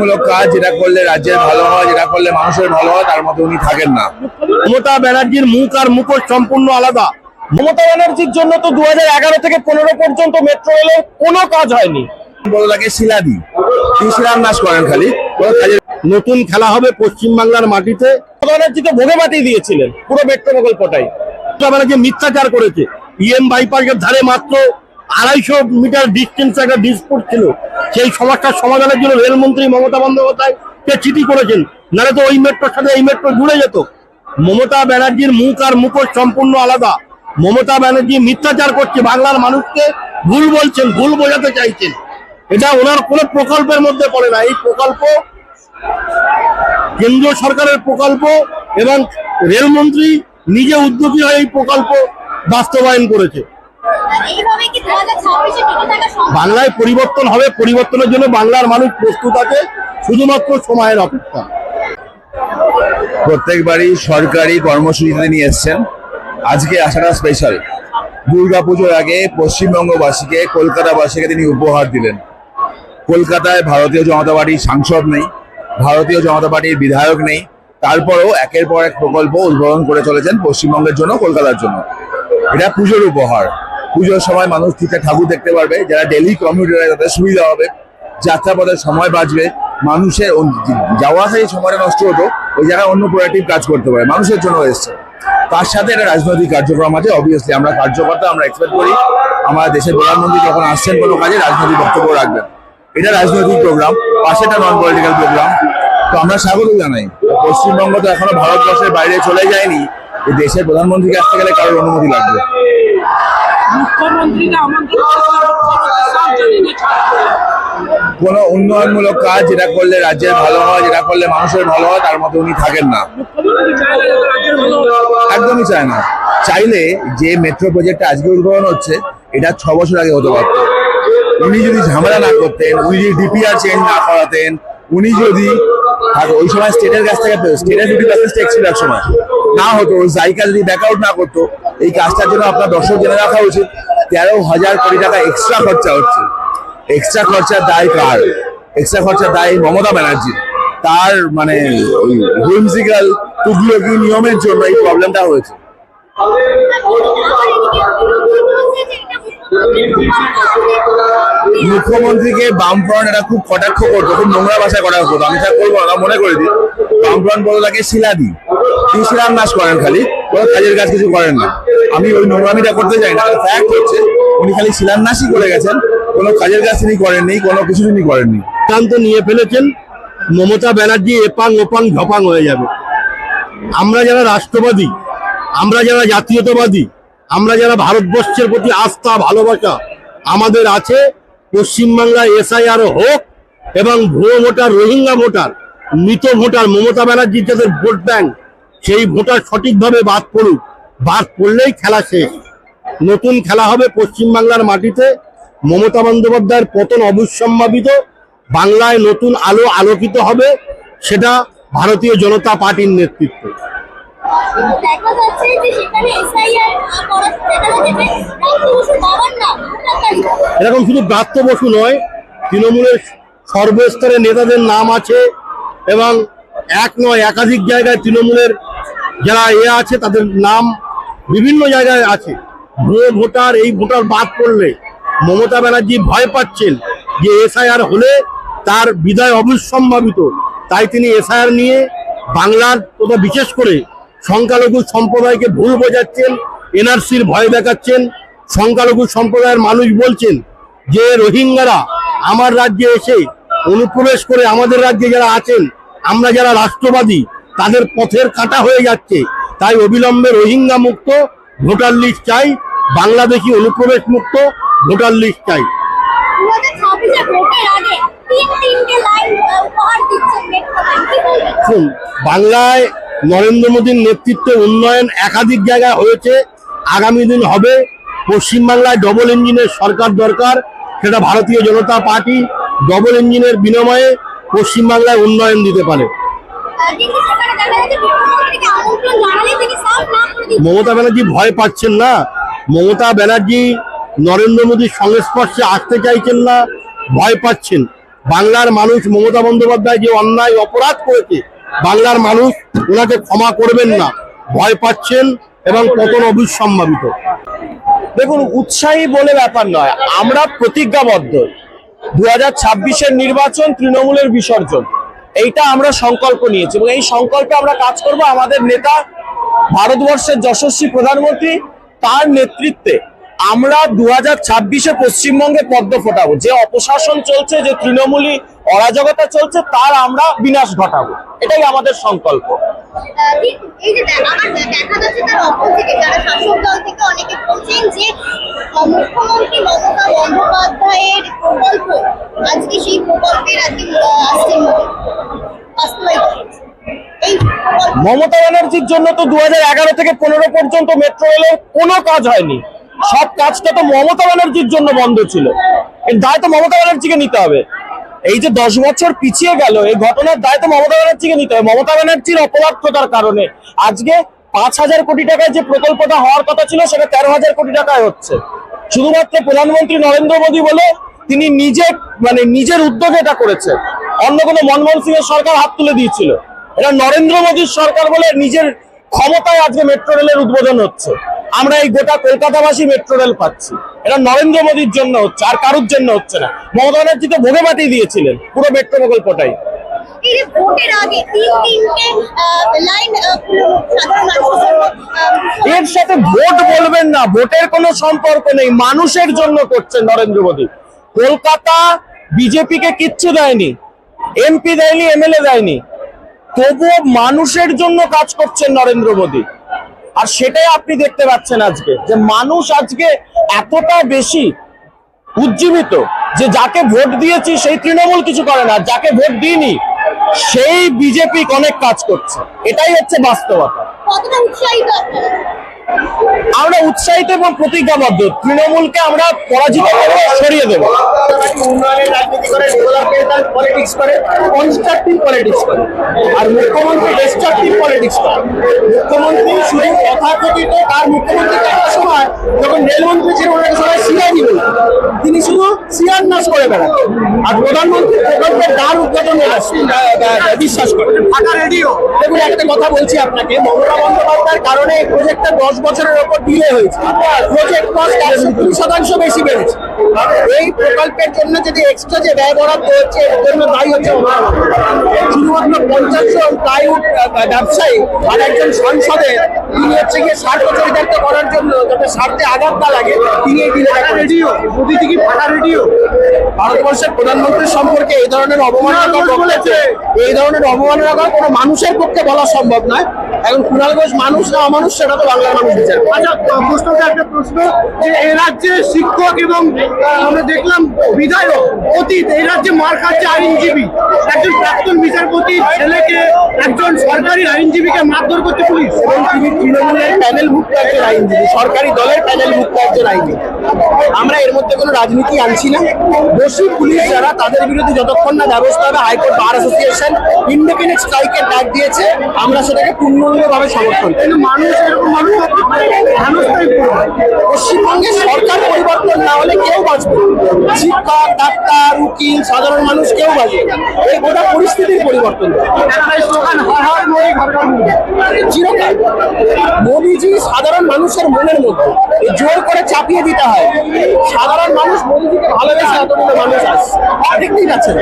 মূলক কাজ যেটা করলে রাজ্যের ভালো হয় যেটা করলে মানুষের ভালো হয় তার মধ্যে উনি থাকেন না। মমতা ব্যানার্জির মুখ আর মুখোশ সম্পূর্ণ আলাদা। মমতা ব্যানার্জির জন্য তো দু থেকে পনেরো পর্যন্ত মেট্রো রেলে কোনো কাজ হয়নি। তিনি শিলান্যাস করেন খালি। নতুন খেলা হবে পশ্চিমবাংলার মাটিতে। ব্যানার্জি তো ভোগে মাটি দিয়েছিলেন পুরো মেট্রো প্রকল্পটাই। ব্যানার্জি মিথ্যাচার করেছে। ইএম বাইপাসের ধারে মাত্র আড়াইশো মিটার ডিস্টেন্স একটা ডিসপুট ছিল। সেই সমস্যার সমাধানের জন্য রেলমন্ত্রী মমতা বন্দ্যোপাধ্যায় কে চিঠি করেছেন। নাহলে তো ওই মেট্রোর সাথে এই মেট্রো জুড়ে যেত। মমতা ব্যানার্জির মুখ আর মুখোশ সম্পূর্ণ আলাদা। মমতা ব্যানার্জি মিথ্যাচার করছে, বাংলার মানুষকে ভুল বলছেন, ভুল বোঝাতে চাইছেন। এটা ওনার কোনো প্রকল্পের মধ্যে পড়ে না। এই প্রকল্প কেন্দ্রীয় সরকারের প্রকল্প এবং রেলমন্ত্রী নিজে উদ্যোগী হয়ে এই প্রকল্প বাস্তবায়ন করেছে। বাংলায় পরিবর্তন হবে পরিবর্তনের জন্য বাংলার মানুষ প্রস্তুত আছে শুধুমাত্র সময়ের অপেক্ষা। প্রত্যেকবারই সরকারি কর্মসূচিতে নিয়ে এসছেন। আজকে আসাটা স্পেশাল দুর্গাপুজোর আগে পশ্চিমবঙ্গবাসীকে কলকাতাবাসীকে তিনি উপহার দিলেন। কলকাতায় ভারতীয় জনতা পার্টির সাংসদ নেই ভারতীয় জনতা পার্টির বিধায়ক নেই তারপরেও একের পর এক প্রকল্প উদ্বোধন করে চলেছেন পশ্চিমবঙ্গের জন্য কলকাতার জন্য। এটা পুজোর উপহার। পুজোর সময় মানুষ ঠিকঠাক ঠাকুর দেখতে পারবে, যারা ডেলি কমিউটারে তাদের সুবিধা হবে। যাত্রাপথের সময় বাঁচবে, মানুষের যাওয়া যে সময়টা নষ্ট হতো, ওই জায়গায় অন্য প্রোডাক্টিভ কাজ করতে পারে, মানুষের জন্য এসছে। তার সাথে একটা রাজনৈতিক কার্যক্রম আছে অবভিয়াসলি আমরা কার্যকর্তা, আমরা এক্সপেক্ট করি। আমার দেশের প্রধানমন্ত্রী যখন আসছেন কোনো কাজে, রাজনৈতিক বক্তব্য রাখবেন। এটা রাজনৈতিক প্রোগ্রাম পাশে একটা নন পলিটিক্যাল প্রোগ্রাম তো আমরা স্বাগত জানাই। পশ্চিমবঙ্গ তো এখনও ভারতবর্ষের বাইরে চলে যায়নি। দেশের প্রধানমন্ত্রীকে আসতে গেলে কারোর অনুমতি লাগবে মুখ্যমন্ত্রীকে আমন্ত্রণ কোনো উন্নয়নমূলক কাজ যেটা করলে রাজ্যের ভালো হয় যেটা করলে মানুষের ভালো হয় তার মধ্যে উনি থাকেন না। একদমই চায় না। চাইলে যে মেট্রো প্রজেক্টটা আজকে উদ্বোধন হচ্ছে এটা ছ বছর আগে হতে পারত। উনি যদি ঝামেলা না করতেন উনি যদি ডিপিআর চেঞ্জ না করাতেন উনি যদি ওই সময় স্টেটের কাছ থেকে স্টেটের পার্সেন্ট টেক্স ছিল এক সময়। না হতো জাইকা যদি ব্যাক আউট না করতো, এই কাজটার জন্য আপনার দর্শক জেনে রাখা উচিত। তেরো হাজার কোটি টাকা এক্সট্রা খরচা হচ্ছে। এক্সট্রা খরচার দায় কার? এক্সট্রা খরচার দায় মমতা ব্যানার্জি। তার মানে ওই হুইমসিক্যাল তুগলকি নিয়মের জন্য এই প্রবলেমটা হয়েছে। মুখ্যমন্ত্রীকে বামফ্রন্ট এটা খুব কটাক্ষ করতো, খুব নোংরা ভাষায় কটাক্ষ করতো। আমি তা করব না মনে করে দিই বামফ্রন্ট বলে তাকে শিলাদি তিনি শিলান্যাস করেন খালি, কোনো কাজের কাজ কিছু করেন না। আমি ওই নোংরামিটা করতে চাই না ফ্যাক্ট হচ্ছে, উনি খালি শিলান্যাসই করে গেছেন। কোনো কাজের কাজ তিনি করেননি কোনো কিছু তিনি করেননি সিদ্ধান্ত নিয়ে ফেলেছেন, মমতা ব্যানার্জি এপাং ওপাং ঝপাং হয়ে যাবে। আমরা যারা রাষ্ট্রবাদী, আমরা যারা জাতীয়তাবাদী আমরা যারা ভারতবর্ষের প্রতি আস্থা, ভালোবাসা আমাদের আছে পশ্চিমবাংলায় এসআইআর হোক এবং ভুয়ো ভোটার, রোহিঙ্গা ভোটার, মৃত ভোটার, মমতা ব্যানার্জির যাদের ভোট ব্যাংক, সেই ভোটার সঠিকভাবে বাদ পড়ুক। বাদ পড়লেই খেলা শেষ। নতুন খেলা হবে পশ্চিমবাংলার মাটিতে। মমতা বন্দ্যোপাধ্যায়ের পতন অবশ্যম্ভাবিত বাংলায় নতুন আলো আলোকিত হবে। সেটা ভারতীয় জনতা পার্টির নেতৃত্বে। দেখা যাচ্ছে যে সেখানে এসআইআর দেখা যাচ্ছে বাবার নাম এরকম শুধু ব্রাত্য বসু নয়, তৃণমূলের সর্বস্তরের নেতাদের নাম আছে এবং এক নয়, একাধিক জায়গায় তৃণমূলের যারা এ আছে তাদের নাম বিভিন্ন জায়গায় আছে। ভুয়ো ভোটার, এই ভোটার বাদ পড়লে মমতা ব্যানার্জি ভয় পাচ্ছেন যে এসআইআর হলে তার বিদায় অবশ্যম্ভাবিত তাই তিনি এসআইআর নিয়ে বাংলার তথা বিশেষ করে সংখ্যালঘু সম্প্রদায়কে ভুল বোঝাচ্ছেন এনআরসির ভয় দেখাচ্ছেন সংখ্যালঘু সম্প্রদায়ের মানুষ বলছেন যে রোহিঙ্গারা আমার রাজ্যে এসে অনুপ্রবেশ করে আমাদের রাজ্যে যারা আছেন আমরা যারা রাষ্ট্রবাদী তাদের পথের কাটা হয়ে যাচ্ছে। তাই অবিলম্বে রোহিঙ্গা মুক্ত ভোটার লিস্ট চাই বাংলাদেশি অনুপ্রবেশ মুক্ত ভোটার লিস্ট চাই। বাংলায় নরেন্দ্র মোদীর নেতৃত্বে উন্নয়ন একাধিক জায়গায় হয়েছে। আগামী দিন হবে। পশ্চিমবাংলায় ডবল ইঞ্জিনের সরকার দরকার। সেটা ভারতীয় জনতা পার্টি ডবল ইঞ্জিনের বিনিময়ে পশ্চিমবাংলায় উন্নয়ন দিতে পারে। মমতা ব্যানার্জি ভয় পাচ্ছেন না। মমতা ব্যানার্জি, নরেন্দ্র মোদীর সংস্পর্শে আসতে চাইছেন না। ভয় পাচ্ছেন। বাংলার মানুষ মমতা বন্দ্যোপাধ্যায় যে অন্যায় অপরাধ করেছে বাংলার মানুষ ওনাকে ক্ষমা করবেন না, ভয় পাচ্ছেন এবং পতন অবিসম্ভাবিত। দেখুন, উৎসাহী বলে ব্যাপার নয়, আমরা প্রতিজ্ঞাবদ্ধ। দু হাজার ছাব্বিশের নির্বাচন তৃণমূলের বিসর্জন, এইটা আমরা সংকল্প নিয়েছি এবং এই সংকল্পে আমরা কাজ করব আমাদের নেতা, ভারতবর্ষের যশস্বী প্রধানমন্ত্রী, তার নেতৃত্বে আমরা দু হাজার ছাব্বিশে পশ্চিমবঙ্গে পদ্ম ফোটাবো। যে অপশাসন চলছে, যে তৃণমূলী অরাজকতা চলছে, তার আমরা বিনাশ ঘটাবো। এটাই আমাদের সংকল্প। এই যে আমার দেখা যাচ্ছে তার অপোজিটে যারা শাসক দল থেকে অনেকে বলছেন যে মুখ্যমন্ত্রী মমতা বন্দ্যোপাধ্যায়ের প্রকল্প আজকে সেই প্রকল্পের আজকে আসছে বাস্তবায়িত হচ্ছে। এই প্রকল্প মমতা ব্যানার্জির জন্য তো দু এগারো থেকে পনেরো পর্যন্ত মেট্রো রেলের কোনো কাজ হয়নি। সব কাজটা তো মমতা ব্যানার্জির জন্য বন্ধ ছিল। এর দায় তো মমতা ব্যানার্জিকে নিতে হবে। এই যে দশ বছর পিছিয়ে গেল, এই ঘটনার দায় তো মমতা ব্যানার্জিকে নিতে হবে। মমতা ব্যানার্জির অপদার্থতার কারণে আজকে পাঁচ হাজার কোটি টাকায় যে প্রকল্পটা হওয়ার কথা ছিল, সেটা তেরো হাজার কোটি টাকায় হচ্ছে। শুধুমাত্র প্রধানমন্ত্রী নরেন্দ্র মোদী বলে তিনি নিজে মানে নিজের উদ্যোগে এটা করেছে অন্য কোনো মনমোহন সিং এর সরকার হাত তুলে দিয়েছিল। এটা নরেন্দ্র মোদীর সরকার বলে নিজের ক্ষমতায় আজকে মেট্রো রেলের উদ্বোধন হচ্ছে। আমরা এই গোটা কলকাতাবাসী মেট্রো রেল পাচ্ছি। এটা নরেন্দ্র মোদীর জন্য হচ্ছে আর কারুর জন্য হচ্ছে না। মমতা ব্যানার্জি তো ভোগে পাঠিয়ে দিয়েছিলেন পুরো মেট্রো প্রকল্পটাই। এর সাথে ভোট বলবেন না ভোটের কোনো সম্পর্ক নেই মানুষের জন্য করছেন নরেন্দ্র মোদী। কলকাতা বিজেপিকে কিচ্ছু দেয়নি এমপি দেয়নি এমএলএ দেয়নি। তবুও মানুষের জন্য কাজ করছেন নরেন্দ্র মোদী। আর সেটাই আপনি দেখতে পাচ্ছেন আজকে, যে মানুষ আজকে এতটা বেশি উজ্জীবিত যে যাকে ভোট দিয়েছি সেই তৃণমূল কিছু করে না যাকে ভোট দিইনি সেই বিজেপি অনেক কাজ করছে। এটাই হচ্ছে বাস্তবতা। আমরা উৎসাহিত এবং প্রতিজ্ঞাবদ্ধ। তৃণমূলকে আমরা পরাজিত করে সরিয়ে দেবো। আর মুখ্যমন্ত্রী পলিটিক্স মুখ্যমন্ত্রী তার মুখ্যমন্ত্রী সময় যখন রেলমন্ত্রী ছিল ওনাকে সবাই সিআইডি বলত তিনি শুধু নাশ করে বেড়ান। আর প্রধানমন্ত্রী প্রকল্পের দ্বার উদ্বোধনে বিশ্বাস করে ফাঁকা রেডিও। একটা কথা বলছি আপনাকে। মমতা বন্দ্যোপাধ্যায়ের কারণে এই প্রজেক্টটা দশ বছরের ওপর ডিলে হয়েছে। প্রজেক্ট কস্ট একশো কুড়ি শতাংশ বেশি বেড়েছে। এই প্রকল্পের জন্য যদি এক্সট্রা যে ব্যয় বরাদ্দ হচ্ছে, এর জন্য দায়ী হচ্ছে। শুধুমাত্র পঞ্চাশ জন প্লাইউড ব্যবসায়ী আর একজন সংসদে তিনি হচ্ছে গিয়ে স্বার্থ চরিতার্থ করার জন্য যাতে স্বার্থে আঘাত না লাগে তিনি এই ডিলেটা রেডিও মোদি থেকে ফাটা রেডিও? ভারতবর্ষের প্রধানমন্ত্রীর সম্পর্কে এই ধরনের অবমাননা বলেছে। এই ধরনের অবমাননা করা কোনো মানুষের পক্ষে বলা সম্ভব নয়। এখন কুণাল ঘোষ মানুষ না অমানুষ সেটা তো বাংলার মানুষ বিচার। আচ্ছা প্রশ্নটা একটা প্রশ্ন যে এই রাজ্যে শিক্ষক এবং আমরা দেখলাম বিধায়ক অতীত এই রাজ্যে মার খাচ্ছে আইনজীবী। একজন প্রাক্তন বিচারপতি ছেলেকে একজন সরকারি আইনজীবীকে মারধর করছে পুলিশ। এবং তিনি তৃণমূলের একজন আইনজীবী, সরকারি দলের প্যানেল ভুক্ত একজন আইনজীবী। আমরা এর মধ্যে কোনো রাজনীতি আনছি না দোষী পুলিশ যারা তাদের বিরুদ্ধে যতক্ষণ না ব্যবস্থা হবে high court bar association independent স্ট্রাইকের ডাক দিয়েছে আমরা সেটাকে পূর্ণাঙ্গভাবে সমর্থন কিন্তু মানুষ এরকম মানুষ মানুষটাই সরকার পরিবর্তন না হলে কেউ বাঁচবে। শিক্ষক ডাক্তার উকিল সাধারণ মানুষ কেউ বাঁচবে। এই গোটা পরিস্থিতির পরিবর্তন। চিরকাল মোদিজি সাধারণ মানুষের মনের মধ্যে জোর করে চাপিয়ে দিতে হয় সাধারণ মানুষ মোদিজিকে ভালোবেসে এতগুলো মানুষ আসছে। ঠিক পাচ্ছেন